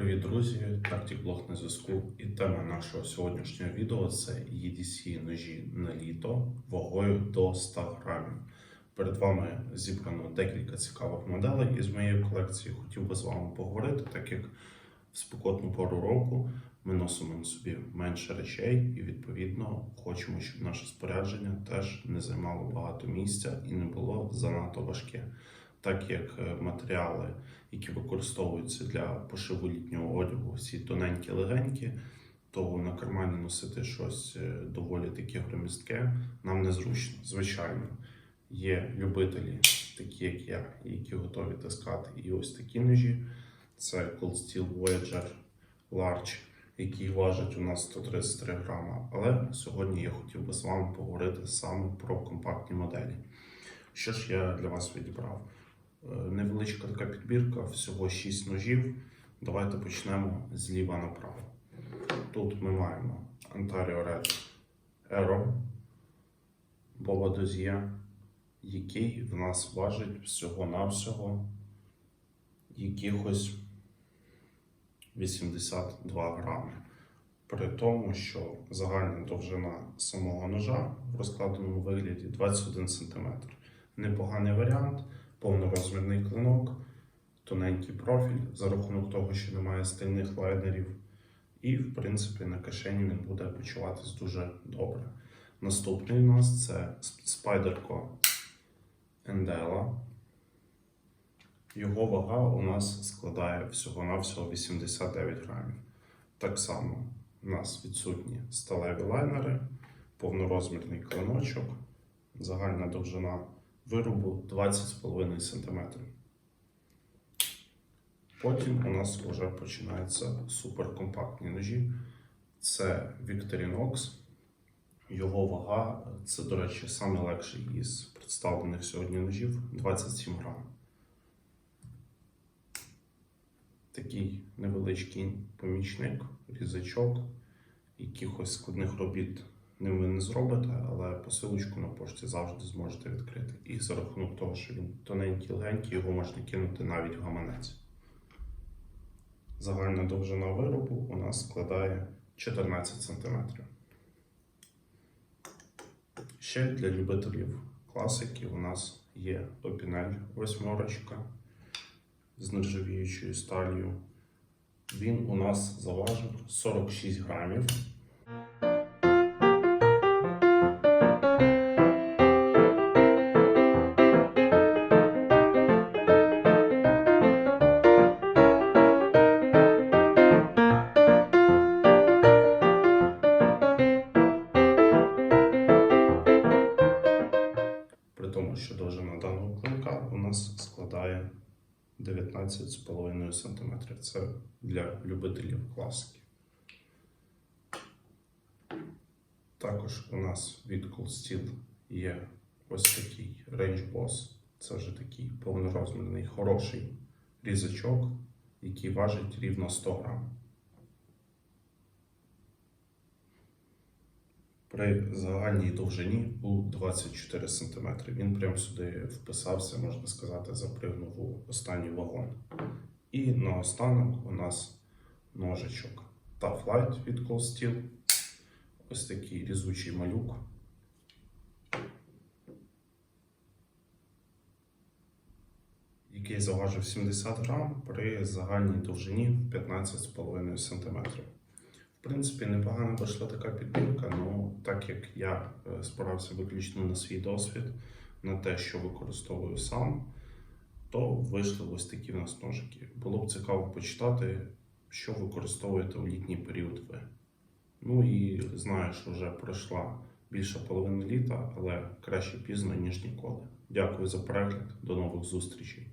Привіт, друзі! Тактик блог на зв'язку. І тема нашого сьогоднішнього відео це EDC ножі на літо вагою до 100 грамів. Перед вами зібрано декілька цікавих моделей із моєї колекції. Хотів би з вами поговорити, так як в спекотну пору року ми носимо на собі менше речей, і відповідно хочемо, щоб наше спорядження теж не займало багато місця і не було занадто важке. Так як е, матеріали, які використовуються для пошиву літнього одягу, всі тоненькі, легенькі, то на кармані носити щось е, доволі таке громістке нам незручно. Звичайно, є любителі, такі як я, які готові таскати і ось такі ножі. Це Cold Steel Voyager Large, який важить у нас 133 грама. Але сьогодні я хотів би з вами поговорити саме про компактні моделі. Що ж я для вас відібрав? Невеличка така підбірка, всього 6 ножів. Давайте почнемо зліва направо. Тут ми маємо Ontario Red Aero Dozier, який в нас важить всього-навсього якихось 82 грами. При тому, що загальна довжина самого ножа в розкладеному вигляді 21 см. Непоганий варіант, повнорозмірний клинок, тоненький профіль за рахунок того, що немає стильних лайнерів. І, в принципі, на кишені він буде почуватись дуже добре. Наступний у нас це Spyderco Endela. Його вага у нас складає всього-навсього 89 грамів. Так само у нас відсутні сталеві лайнери, повнорозмірний клиночок, загальна довжина виробу 20,5 см. Потім у нас вже починаються суперкомпактні ножі. Це Victorinox. Його вага, це, до речі, найлегший із представлених сьогодні ножів 27 грам. Такий невеличкий помічник, різачок, якихось складних робіт ним ви не зробите, але посилочку на пошті завжди зможете відкрити. І за рахунок того, що він тоненький, легенький, його можна кинути навіть в гаманець. Загальна довжина виробу у нас складає 14 см. Ще для любителів класики у нас є опінель восьмерочка з нержавіючою сталью. Він у нас заважив 46 грамів. Складає 19,5 см. Це для любителів класики. Також у нас від Steel є ось такий Range Boss. Це вже такий повнорозмірний хороший різачок, який важить рівно 100 грам. При загальній довжині був 24 см. Він прямо сюди вписався, можна сказати, запригнув у останній вагон. І наостанок у нас ножичок Tough Light від Cold Steel. Ось такий різучий малюк. Який заважив 70 грам при загальній довжині 15,5 см. В принципі, непогано вийшла така підбірка, але так як я е, спирався виключно на свій досвід, на те, що використовую сам, то вийшли ось такі в нас ножики. Було б цікаво почитати, що використовуєте у літній період ви. Ну і знаю, що вже пройшла більше половини літа, але краще пізно, ніж ніколи. Дякую за перегляд, до нових зустрічей.